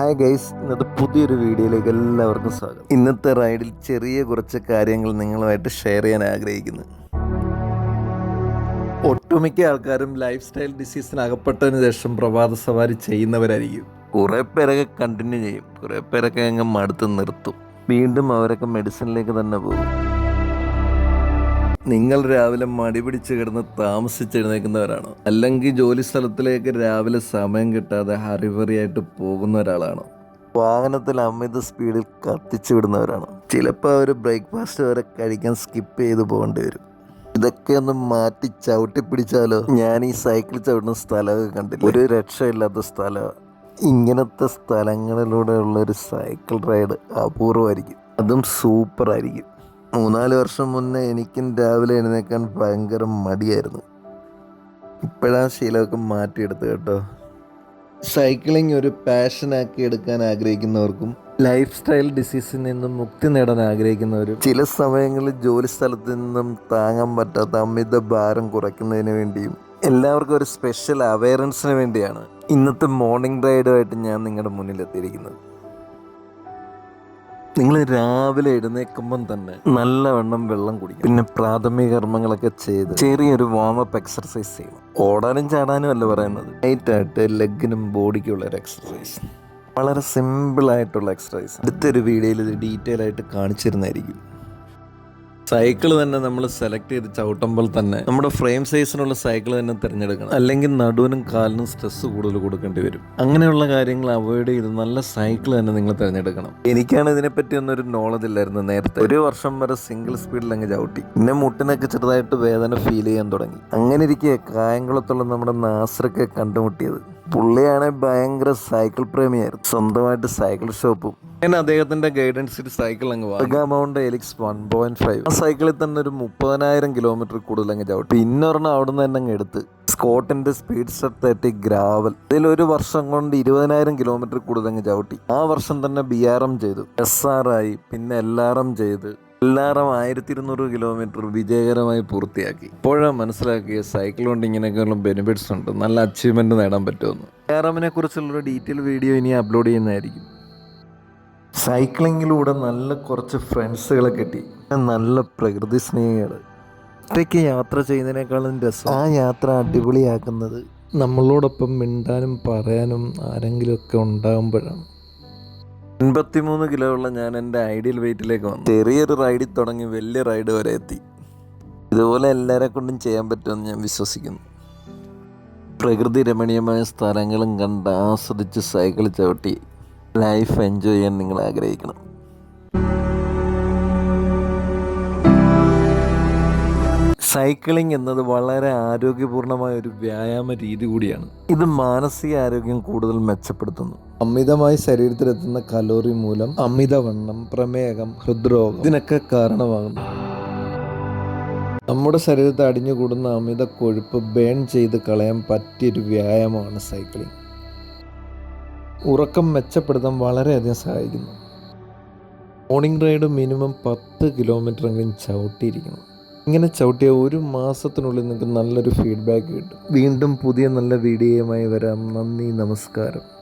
Hi guys ഇന്നത്തെ പുതിയൊരു വീഡിയോയിലേക്ക് എല്ലാവർക്കും സ്വാഗതം. ഇന്നത്തെ റൈഡിൽ ചെറിയ കുറച്ച് കാര്യങ്ങൾ നിങ്ങളുമായിട്ട് ഷെയർ ചെയ്യാൻ ആഗ്രഹിക്കുന്നു. ഒട്ടുമിക്ക ആൾക്കാരും ലൈഫ് സ്റ്റൈൽ ഡിസീസിന് അകപ്പെട്ടതിന് ശേഷം പ്രഭാത സവാരി ചെയ്യുന്നവരായിരിക്കും. കുറേ പേരൊക്കെ കണ്ടിന്യൂ ചെയ്യും. കുറേ പേരൊക്കെ അങ്ങ് മടുത്ത് നിർത്തും. വീണ്ടും അവരൊക്കെ മെഡിസിനിലേക്ക് തന്നെ പോകും. നിങ്ങൾ രാവിലെ മടി പിടിച്ച് കിടന്ന് താമസിച്ചെഴുന്നേക്കുന്നവരാണോ അല്ലെങ്കിൽ ജോലി സ്ഥലത്തിലേക്ക് രാവിലെ സമയം കിട്ടാതെ ഹറിവറിയായിട്ട് പോകുന്ന ഒരാളാണോ? വാഹനത്തിൽ അമിത സ്പീഡിൽ കത്തിച്ചു വിടുന്നവരാണോ? ചിലപ്പോൾ അവർ ബ്രേക്ക്ഫാസ്റ്റ് വരെ കഴിക്കാൻ സ്കിപ്പ് ചെയ്ത് പോകേണ്ടി വരും. ഇതൊക്കെ ഒന്ന് മാറ്റി ചവിട്ടി പിടിച്ചാലോ? ഞാൻ ഈ സൈക്കിൾ ചവിട്ടുന്ന സ്ഥലമൊക്കെ കണ്ടില്ല? ഒരു രക്ഷയില്ലാത്ത സ്ഥലമാണ്. ഇങ്ങനത്തെ സ്ഥലങ്ങളിലൂടെയുള്ള ഒരു സൈക്കിൾ റൈഡ് അപൂർവമായിരിക്കും. അതും സൂപ്പർ ആയിരിക്കും മൂന്നാൽ വർഷം മുന്നേ എനിക്കും രാവിലെ എഴുന്നേക്കാൻ ഭയങ്കര മടിയായിരുന്നു. ഇപ്പോഴാ ശീലമൊക്കെ മാറ്റിയെടുത്ത് കേട്ടോ. സൈക്ലിംഗ് ഒരു പാഷനാക്കി എടുക്കാൻ ആഗ്രഹിക്കുന്നവർക്കും ലൈഫ് സ്റ്റൈൽ ഡിസീസിൽ നിന്നും മുക്തി നേടാൻ ആഗ്രഹിക്കുന്നവരും ചില സമയങ്ങളിൽ ജോലി സ്ഥലത്ത് നിന്നും താങ്ങാൻ പറ്റാത്ത അമിത ഭാരം കുറയ്ക്കുന്നതിന് വേണ്ടിയും എല്ലാവർക്കും ഒരു സ്പെഷ്യൽ അവയറൻസിന് വേണ്ടിയാണ് ഇന്നത്തെ മോർണിംഗ് റൈഡുമായിട്ട് ഞാൻ നിങ്ങളുടെ മുന്നിൽ എത്തിയിരിക്കുന്നത് നിങ്ങൾ രാവിലെ എഴുന്നേൽക്കുമ്പം തന്നെ നല്ലവണ്ണം വെള്ളം കുടിക്കും പിന്നെ പ്രാഥമിക കർമ്മങ്ങളൊക്കെ ചെയ്ത് ചെറിയൊരു വാമപ്പ് എക്സർസൈസ് ചെയ്യണം. ഓടാനും ചാടാനും അല്ല പറയുന്നത്. നൈറ്റായിട്ട് ലെഗിനും ബോഡിക്കുള്ള ഒരു എക്സർസൈസ് വളരെ സിമ്പിൾ ആയിട്ടുള്ള എക്സർസൈസ് അടുത്തൊരു വീഡിയോയിൽ ഇത് ഡീറ്റെയിൽ ആയിട്ട് കാണിച്ചിരുന്നായിരിക്കും. സൈക്കിൾ തന്നെ നമ്മൾ സെലക്ട് ചെയ്ത് ചവിട്ടുമ്പോൾ തന്നെ നമ്മുടെ ഫ്രെയിം സൈസിനുള്ള സൈക്കിൾ തന്നെ തിരഞ്ഞെടുക്കണം. അല്ലെങ്കിൽ നടുവിനും കാലിനും സ്ട്രെസ് കൂടുതൽ കൊടുക്കേണ്ടി വരും. അങ്ങനെയുള്ള കാര്യങ്ങൾ അവോയ്ഡ് ചെയ്ത് നല്ല സൈക്കിൾ തന്നെ നിങ്ങൾ തിരഞ്ഞെടുക്കണം. എനിക്കാണ് ഇതിനെപ്പറ്റി ഒന്നും ഒരു നോളജ് ഇല്ലായിരുന്നു നേരത്തെ. ഒരു വർഷം വരെ സിംഗിൾ സ്പീഡിൽ അങ്ങ് ചവിട്ടി. പിന്നെ മുട്ടിനൊക്കെ ചെറുതായിട്ട് വേദന ഫീൽ ചെയ്യാൻ തുടങ്ങി. അങ്ങനെ ഇരിക്കെ കായംകുളത്തുള്ള നമ്മുടെ നാസറൊക്കെ കണ്ടുമുട്ടിയത്. പുള്ളിയാണെ ഭയങ്കര സൈക്കിൾ പ്രേമിയായിരുന്നു സ്വന്തമായിട്ട് സൈക്കിൾ ഷോപ്പും പിന്നെ അദ്ദേഹത്തിന്റെ ഗൈഡൻസിൽ സൈക്കിൾ അങ്ങ് mount helix one point five ആ സൈക്കിളിൽ തന്നെ ഒരു മുപ്പതിനായിരം കിലോമീറ്റർ കൂടുതൽ അങ്ങ് ചവിട്ടി. പിന്നൊരെണ്ണം അവിടെ നിന്ന് തന്നെ അങ്ങ് എടുത്ത്. സ്കോട്ടിന്റെ സ്പീഡ് സെറ്റ് തേർട്ടി ഗ്രാവൽ ഇതിൽ ഒരു വർഷം കൊണ്ട് ഇരുപതിനായിരം കിലോമീറ്റർ കൂടുതൽ അങ്ങ് ചവിട്ടി. ആ വർഷം തന്നെ ബി ആർ എം ചെയ്തു. എസ് ആർ ആയി പിന്നെ എൽ ആർ എം ചെയ്ത്. എല്ലാറും ആയിരത്തി ഇരുന്നൂറ് കിലോമീറ്റർ വിജയകരമായി പൂർത്തിയാക്കി. ഇപ്പോഴാണ് മനസ്സിലാക്കിയ സൈക്കിൾ കൊണ്ട് ഇങ്ങനെയൊക്കെയുള്ള ബെനിഫിറ്റ്സ് ഉണ്ട്. നല്ല അച്ചീവ്മെന്റ് നേടാൻ പറ്റുമെന്ന്. ആറാമിനെ കുറിച്ചുള്ള ഡീറ്റെയിൽ വീഡിയോ ഇനി അപ്ലോഡ് ചെയ്യുന്നതായിരിക്കും. സൈക്ലിങ്ങിലൂടെ നല്ല കുറച്ച് ഫ്രണ്ട്സുകളെ കിട്ടി. നല്ല പ്രകൃതി സ്നേഹികൾ ഒറ്റയ്ക്ക് യാത്ര ചെയ്യുന്നതിനേക്കാളും രസം. ആ യാത്ര അടിപൊളിയാക്കുന്നത് നമ്മളോടൊപ്പം മിണ്ടാനും പറയാനും ആരെങ്കിലുമൊക്കെ ഉണ്ടാകുമ്പോഴാണ് എൺപത്തിമൂന്ന് കിലോ ഉള്ള ഞാൻ എന്റെ ഐഡിയൽ വെയിറ്റിലേക്ക് വന്നു. ചെറിയൊരു റൈഡിൽ തുടങ്ങി വലിയ റൈഡ് വരെ എത്തി. ഇതുപോലെ എല്ലാവരെ കൊണ്ടും ചെയ്യാൻ പറ്റുമെന്ന് ഞാൻ വിശ്വസിക്കുന്നു. പ്രകൃതി രമണീയമായ സ്ഥലങ്ങളും കണ്ട് ആസ്വദിച്ച് സൈക്കിൾ ചവിട്ടി ലൈഫ് എൻജോയ് ചെയ്യാൻ നിങ്ങൾ ആഗ്രഹിക്കണം. സൈക്ലിംഗ് എന്നത് വളരെ ആരോഗ്യപൂർണമായ ഒരു വ്യായാമ രീതി കൂടിയാണ്. ഇത് മാനസിക ആരോഗ്യം കൂടുതൽ മെച്ചപ്പെടുത്തുന്നു. അമിതമായി ശരീരത്തിലെത്തുന്ന കലോറി മൂലം അമിതവണ്ണം പ്രമേഹം ഹൃദ്രോഗം ഇതിനൊക്കെ കാരണമാകുന്നു. നമ്മുടെ ശരീരത്തെ അടിഞ്ഞുകൂടുന്ന അമിത കൊഴുപ്പ് ബേൺ ചെയ്ത് കളയാൻ പറ്റിയൊരു വ്യായാമമാണ് സൈക്ലിംഗ്. ഉറക്കം മെച്ചപ്പെടുത്താൻ വളരെയധികം സഹായിക്കുന്നു. മോർണിംഗ് റൈഡ് മിനിമം പത്ത് കിലോമീറ്ററെങ്കിലും ചവിട്ടിയിരിക്കണം. ഇങ്ങനെ ചവിട്ടിയ ഒരു മാസത്തിനുള്ളിൽ നിങ്ങൾക്ക് നല്ലൊരു ഫീഡ്ബാക്ക് കിട്ടും. വീണ്ടും പുതിയ നല്ല വീഡിയോയുമായി വരാം. നന്ദി നമസ്കാരം.